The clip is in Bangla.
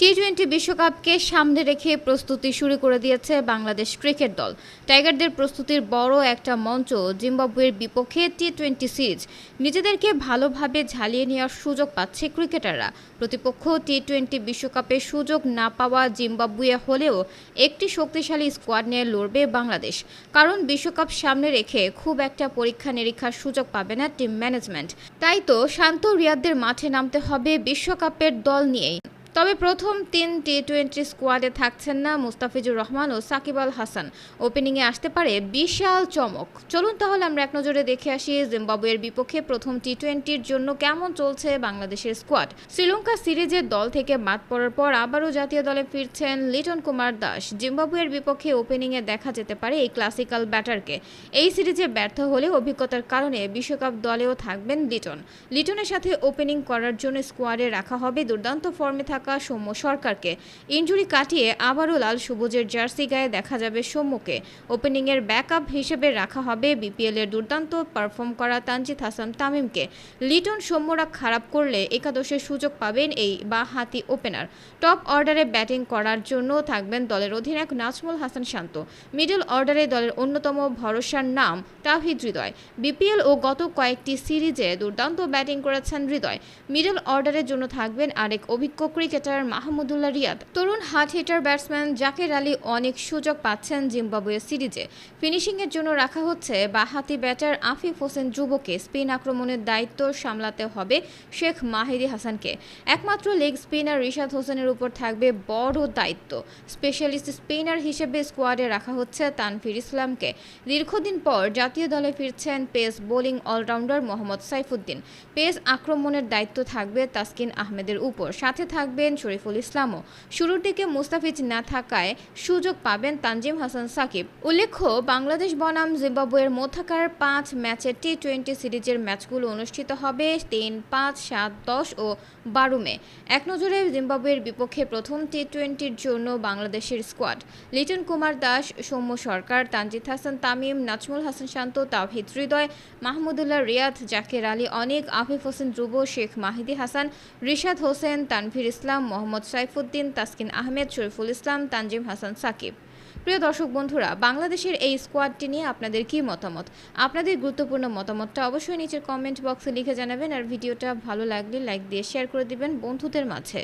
টি টোয়েন্টি বিশ্বকাপকে সামনে রেখে প্রস্তুতি শুরু করে দিয়েছে বাংলাদেশ ক্রিকেট দল। টাইগারদের প্রস্তুতির বড় একটা মঞ্চ জিম্বাবুয়ের বিপক্ষে টি টোয়েন্টি সিরিজ। নিজেদেরকে ভালোভাবে ঝালিয়ে নেওয়ার সুযোগ পাচ্ছে ক্রিকেটাররা। প্রতিপক্ষ টি টোয়েন্টি বিশ্বকাপে সুযোগ না পাওয়া জিম্বাবুয়ে হলেও একটি শক্তিশালী স্কোয়াড নিয়ে লড়বে বাংলাদেশ। কারণ বিশ্বকাপ সামনে রেখে খুব একটা পরীক্ষা নিরীক্ষার সুযোগ পাবে না টিম ম্যানেজমেন্ট। তাই তো শান্ত রিয়াদদের মাঠে নামতে হবে বিশ্বকাপের দল নিয়েই। তবে প্রথম তিন টি টোয়েন্টি স্কোয়াডে থাকছেন না মুস্তাফিজুর রহমান ও সাকিব আল হাসান। ওপেনিংয়ে আসতে পারে বিশাল চমক। চলুন তাহলে আমরা এক নজরে দেখে আসি জিম্বাবুয়ের বিপক্ষে প্রথম টি টোয়েন্টির জন্য কেমন চলছে বাংলাদেশের স্কোয়াড। শ্রীলঙ্কা সিরিজের দল থেকে বাদ পড়ার পর আবারও জাতীয় দলে ফিরছেন লিটন কুমার দাস। জিম্বাবুয়ের বিপক্ষে ওপেনিংয়ে দেখা যেতে পারে এই ক্লাসিক্যাল ব্যাটারকে। এই সিরিজে ব্যর্থ হলে অভিজ্ঞতার কারণে বিশ্বকাপ দলেও থাকবেন লিটন। লিটনের সাথে ওপেনিং করার জন্য স্কোয়াডে রাখা হবে দুর্দান্ত ফর্মে থাকা সৌম্য সরকারকে। ইনজুরি কাটিয়ে আবারও লাল সবুজের জার্সি গায়ে দেখা যাবে সৌম্যকে। ওপেনিংয়ের ব্যাকআপ হিসেবে রাখা হবে বিপিএল এর দুর্দান্ত পারফর্ম করা তানজিদ হাসান তামিমকে। লিটন সৌম্যরা খারাপ করলে একাদশের সুযোগ পাবেন এই বা হাতি ওপেনার। টপ অর্ডারে ব্যাটিং করার জন্য থাকবেন দলের অধিনায়ক নাজমুল হাসান শান্ত। মিডল অর্ডারে দলের অন্যতম ভরসার নাম তাহিদ হৃদয়। বিপিএল ও গত কয়েকটি সিরিজে দুর্দান্ত ব্যাটিং করেছেন হৃদয়। মিডল অর্ডারের জন্য থাকবেন আরেক অভিজ্ঞ ক্রিকেটার মাহমুদুল্লাহ রিয়াদ। তরুণ হাত হিটার ব্যাটসম্যান জাকের আলী অনেক সুযোগ পাচ্ছেন জিম্বাবুয়ে সিরিজে। ফিনিশিংয়ের জন্য রাখা হচ্ছে বাহাতি ব্যাটার আফিফ হোসেন যুবকে স্পিন আক্রমণের দায়িত্ব সামলাতে হবে শেখ মাহিদি হাসানকে। একমাত্র লেগ স্পিনার রিশাদ হোসেনের উপর থাকবে বড় দায়িত্ব। স্পেশালিস্ট স্পিনার হিসেবে স্কোয়াডে রাখা হচ্ছে তানফির ইসলামকে। দীর্ঘদিন পর জাতীয় দলে ফিরছেন pace bowling allrounder Mohammad Saifuddin. Pace আক্রমণের দায়িত্ব থাকবে তাসকিন আহমেদের উপর। সাথে থাকবেন শরীফুল ইসলামও। শুরুর দিকে মুস্তাফিজ না থাকায় সুযোগ পাবেন তানজিম হাসান সাকিব। উল্লেখ্য, বাংলাদেশ বনাম জিম্বাবুয়ের মধ্যকার পাঁচ ম্যাচের টি টোয়েন্টি সিরিজের ম্যাচগুলো অনুষ্ঠিত হবে তিন, পাঁচ, সাত, দশ ও বারো মে। এক নজরে জিম্বাবুয়ের বিপক্ষে প্রথম টি টোয়েন্টির জন্য বাংলাদেশের স্কোয়াড। লিটন কুমার দাস, সৌম্য সরকার, তানজিদ হাসান তামিম, নাজমুল হাসান শান্ত, তাওহিদ হৃদয়, মাহমুদুল্লাহ রিয়াদ, জাকের আলী অনেক, আফিফ হোসেন ধ্রুব, শেখ মাহিদি হাসান, রিশাদ হোসেন, তানভীর ইসলাম, মোহাম্মদ সাইফুদ্দিন, তাসকিন আহমেদ, শরীফুল ইসলাম, তানজিম হাসান, সাকিব। প্রিয় দর্শক বন্ধুরা, বাংলাদেশের এই স্কোয়াডটি নিয়ে আপনাদের কি মতামত? আপনাদের গুরুত্বপূর্ণ মতামতটা অবশ্যই নিচের কমেন্ট বক্সে লিখে জানাবেন, আর ভিডিওটা ভালো লাগলে লাইক দিয়ে শেয়ার করে দিবেন বন্ধুদের মাঝে।